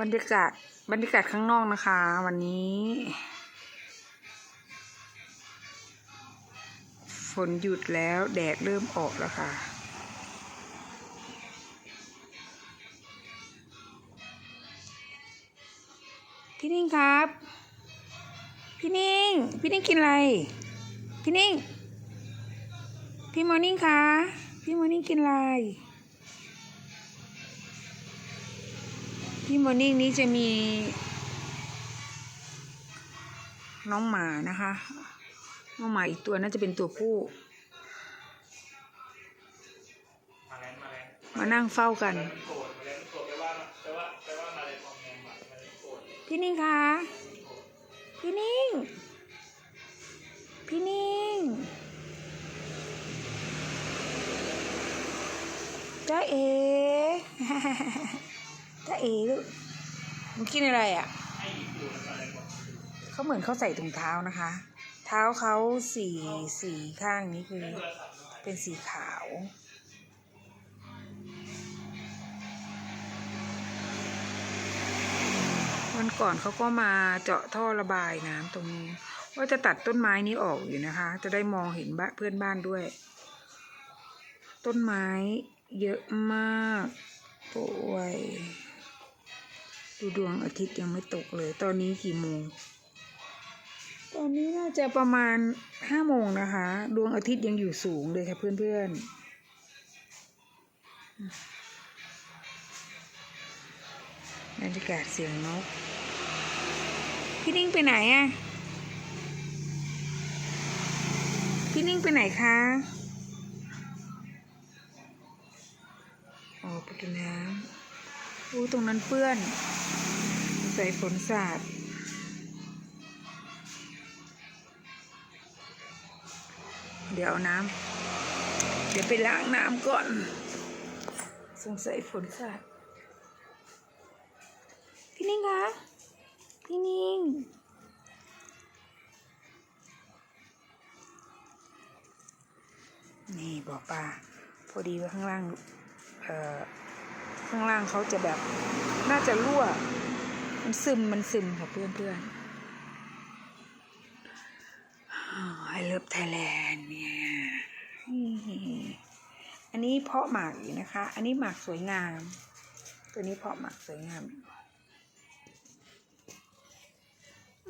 บรรยากาศบรรยากาศข้างนอกนะคะ วันนี้ ฝนหยุดแล้ว แดดเริ่มออกแล้วค่ะ พี่นิ่งครับ พี่นิ่ง พี่นิ่งกินอะไร พี่นิ่ง พี่มอร์นิ่งคะ พี่มอร์นิ่งกินอะไร พี่มอร์นิ่งนี้จะมี น้องหมานะคะ น้องหมาอีกตัวน่าจะเป็นตัวผู้ มาแล้วมาแล้วมานั่งเฝ้ากันมาแล้วโกรธมาแล้วโกรธแปลว่าแปลว่าแปลว่ามาเลยพอมแมงมามาแล้วโกรธพี่นิ่งคะ พี่นิ่ง พี่นิ่งจ้าเอ จ้าเอลูกมึงกินอะไรอะให้อีกอยู่แล้วมาเขาเหมือนเขาใส่ถุงเท้านะคะ เท้าเขาสีสีข้างนี้คือเป็นสีขาววันก่อนเขาก็มาเจาะท่อระบายน้ำตรงนี้ว่าจะตัดต้นไม้นี้ออกอยู่นะคะ จะได้มองเห็นบ้านเพื่อนบ้านด้วย ต้นไม้เยอะมากป่วย ดูดวงอาทิตย์ยังไม่ตกเลย ตอนนี้กี่โมง ตอนนี้น่าจะประมาณห้าโมงนะคะ ดวงอาทิตย์ยังอยู่สูงเลยค่ะเพื่อนๆบรรยากาศเสียงนก พี่นิ่งไปไหนอะพี่นิ่งไปไหนคะอ๋อประตูน้ำ อู้ตรงนั้นเปื้อน ใส่ฝนสาดเดี๋ยวน้ำ เดี๋ยวไปล้างน้ำก่อน สงสัยฝนสาดพี่นิ่งคะ พี่นิ่ง นี่บอกป้า พอดีว่าข้างล่าง เอ่อ ข้างล่างเขาจะแบบ น่าจะรั่ว มันซึมมันซึมค่ะเพื่อนเพื่อนไอเลิฟไทยแลนด์เนี่ย อันนี้เพาะหมากอยู่นะคะ อันนี้หมากสวยงาม ตัวนี้เพาะหมากสวยงามอยู่